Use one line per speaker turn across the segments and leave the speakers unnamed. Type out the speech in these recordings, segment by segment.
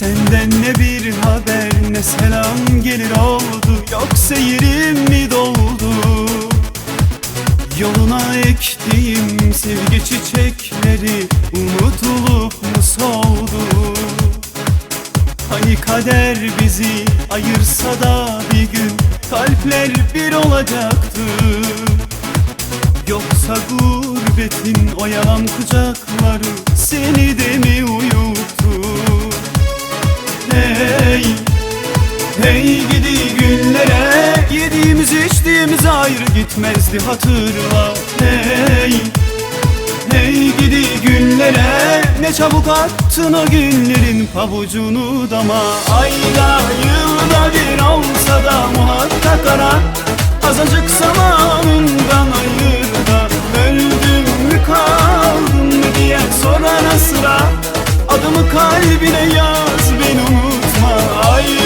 Senden ne bir haber ne selam gelir oldu. Yoksa yerim mi doldu? Yoluna ektiğim sevgi çiçekleri Unutulup mu soldu? Hani kader bizi ayırsa da bir gün Kalpler bir olacaktı. Yoksa gurbetin o yalan kucakları Seni de mi uyuttu Hey, hey gidi günlere Yediğimiz içtiğimiz ayrı gitmezdi hatırla. Hey, hey gidi günlere Ne çabuk attın o günlerin pabucunu dama. Ayda yılda bir olsa da muhakkak ara Azıcık zamanından ayır da Öldüm mü kaldım mı diye sorana sıra Adımı kalbine yaz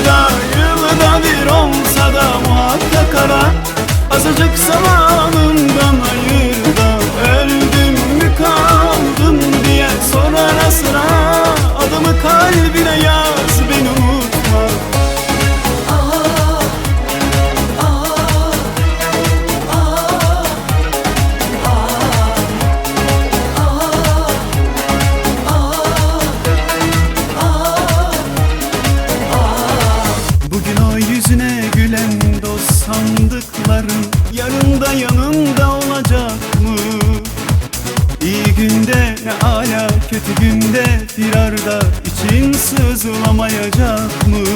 Ayda yılda bir olsa da muhakkak ara Azıcık zamanından kötü günde firarda için sızlamayacak mı?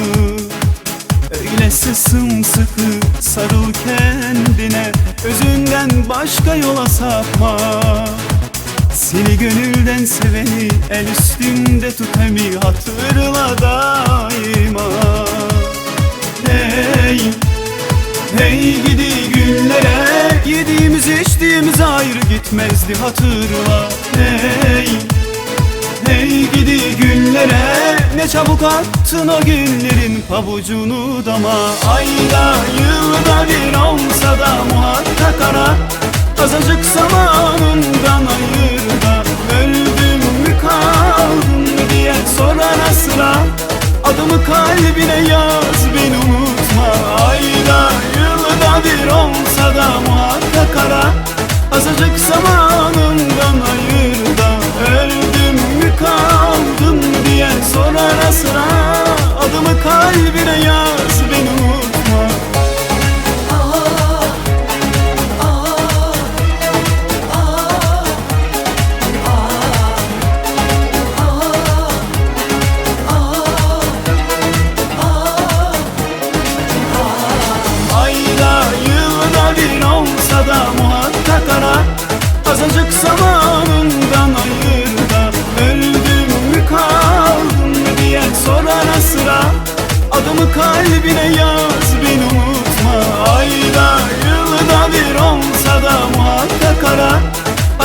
Öyleyse sımsıkı sarıl kendine Özünden başka yola sapma. Seni gönülden seveni el üstünde tut hatırla daima. Hey, hey gidi günlere Yediğimiz içtiğimiz ayrı gitmezdi hatırla. Hey çabuk attın o günlerin pabucunu dama. Ayda yılda bir olsa da muhakkak ara. Azıcık zamanından ayır da Öldüm mü kaldım diye sorana sıra. Adımı kalbine yaz beni unutma. Ayda yılda bir olsa da muhakkak ara. Azıcık zamanından ayır diye sorana sıra Adımı kalbine yaz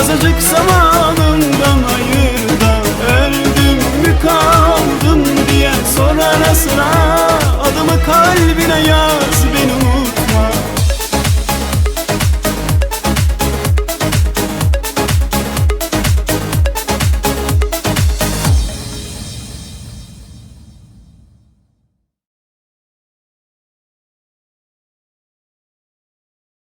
Azıcık zamanından